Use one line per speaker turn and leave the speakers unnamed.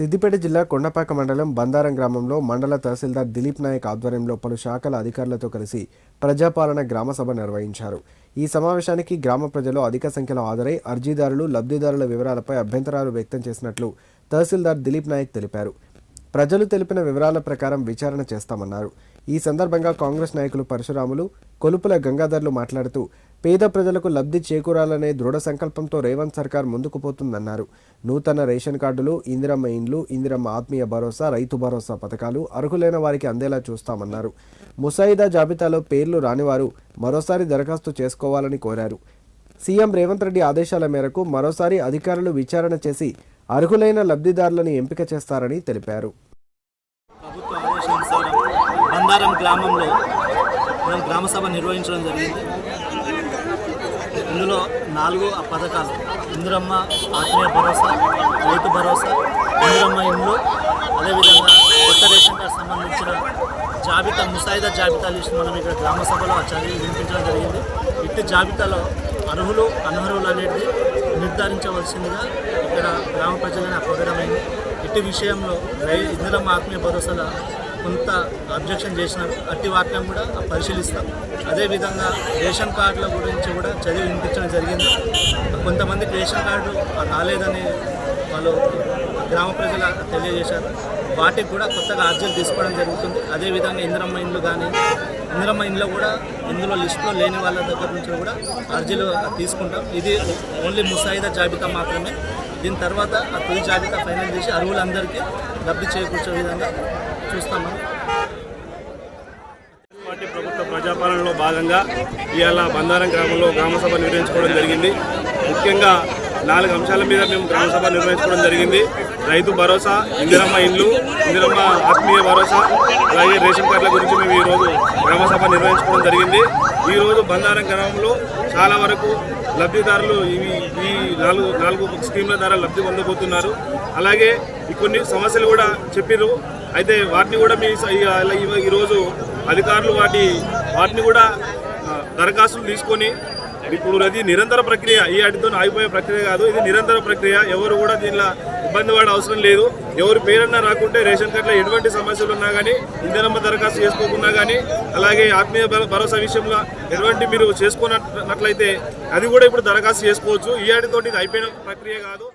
సిద్దిపేట జిల్లా కొండపాక మండలం బందారం గ్రామంలో మండల తహసీల్దార్ దిలీప్ నాయక్ ఆధ్వర్యంలో పలు శాఖల అధికారులతో కలిసి ప్రజాపాలన గ్రామ సభ నిర్వహించారు. ఈ సమావేశానికి గ్రామ ప్రజలు అధిక సంఖ్యలో హాజరై అర్జీదారులు లబ్ధిదారుల వివరాలపై అభ్యంతరాలు వ్యక్తం చేసినట్లు తహసీల్దార్ దిలీప్ నాయక్ తెలిపారు. ప్రజలు తెలిపిన వివరాల ప్రకారం విచారణ చేస్తామన్నారు. ఈ సందర్భంగా కాంగ్రెస్ నాయకులు పరశురాములు కొలుపుల గంగాధర్లు మాట్లాడుతూ పేద ప్రజలకు లబ్ధి చేకూరాలనే దృఢ సంకల్పంతో రేవంత్ సర్కార్ ముందుకు పోతుందన్నారు. నూతన రేషన్ కార్డులు ఇందిరమ్మ ఇండ్లు ఇందిరమ్మ ఆత్మీయ భరోసా రైతు భరోసా పథకాలు అర్హులైన వారికి అందేలా చూస్తామన్నారు. ముసాయిదా జాబితాలో పేర్లు రానివారు మరోసారి దరఖాస్తు చేసుకోవాలని కోరారు. సీఎం రేవంత్ రెడ్డి ఆదేశాల మేరకు మరోసారి అధికారులు విచారణ చేసి అర్హులైన లబ్ధిదారులను ఎంపిక చేస్తారని తెలిపారు.
గ్రామంలో మనం గ్రామ సభ నిర్వహించడం జరిగింది. ఇందులో నాలుగు పథకాలు. ఇందిరమ్మ ఆత్మీయ భరోసా రైతు భరోసా ఇందిరమ్మ ఇండ్లు అదేవిధంగా కొత్త రేషన్ కార్డు సంబంధించిన జాబితా ముసాయిదా జాబితా లిస్ట్ మనం ఇక్కడ గ్రామ సభలో చదివి వినిపించడం జరిగింది. ఇట్టి జాబితాలో అర్హులు అనర్హులు అనేది నిర్ధారించవలసిందిగా ఇక్కడ గ్రామ ప్రజలను కోరడమైంది. ఇట్టి విషయంలో రై ఇందిరమ్మ ఆత్మీయ భరోసాల కొంత అబ్జెక్షన్ చేసినారు అట్టి వాటిని కూడా పరిశీలిస్తాం. అదేవిధంగా రేషన్ కార్డుల గురించి కూడా చదివి వినిపించడం జరిగింది. కొంతమందికి రేషన్ కార్డు రాలేదని వాళ్ళు గ్రామ ప్రజలు తెలియజేశారు. వాటికి కూడా కొత్తగా అర్జీలు తీసుకోవడం జరుగుతుంది. అదేవిధంగా ఇందిరమ్మ ఇండ్లు కానీ ఇందిరమ్మ ఇండ్లో కూడా ఇందులో లిస్టులో లేని వాళ్ళ దగ్గర నుంచి కూడా అర్జీలు తీసుకుంటాం. ఇది ఓన్లీ ముసాయిదా జాబితా మాత్రమే. దీని తర్వాత ఆ తొలి జాబితా ఫైనల్ చేసి అరువులందరికీ లబ్ధి చేకూర్చే విధంగా చూస్తామని
పార్టీ ప్రభుత్వ ప్రజాపాలనలో భాగంగా ఇవాళ బందారం గ్రామంలో గ్రామసభ నిర్వహించుకోవడం జరిగింది. ముఖ్యంగా నాలుగు అంశాల మీద మేము గ్రామసభ నిర్వహించుకోవడం జరిగింది. రైతు భరోసా ఇందిరమ్మ ఇండ్లు ఇందిరమ్మ ఆత్మీయ భరోసా అలాగే రేషన్ కార్డుల గురించి మేము ఈరోజు గ్రామసభ నిర్వహించుకోవడం జరిగింది. ఈరోజు బందారం గ్రామంలో చాలా వరకు లబ్ధిదారులు ఇవి ఈ నాలుగు నాలుగు స్కీమ్ల ద్వారా లబ్ధి పొందబోతున్నారు. అలాగే కొన్ని సమస్యలు కూడా చెప్పిర్రు. అయితే వాటిని కూడా మీ ఈ- ఈరోజు అధికారులు వాటి వాటిని కూడా దరఖాస్తులు తీసుకొని ఇప్పుడు అది నిరంతర ప్రక్రియ. ఈ వాటితో ఆగిపోయే ప్రక్రియ కాదు. ఇది నిరంతర ప్రక్రియ. ఎవరు కూడా దీనిలో ఇబ్బంది పడే అవసరం లేదు. ఎవరు పేరన్నా రాకుంటే రేషన్ కార్డులో ఎటువంటి సమస్యలు ఉన్నా కానీ ఇంధనమ్మ దరఖాస్తు చేసుకోకున్నా కానీ అలాగే ఆత్మీయ భరోసా విషయంలో ఎటువంటి మీరు చేసుకున్నట్లయితే అది కూడా ఇప్పుడు దరఖాస్తు చేసుకోవచ్చు. ఈ ఆడితోటి ఇది అయిపోయిన ప్రక్రియ కాదు.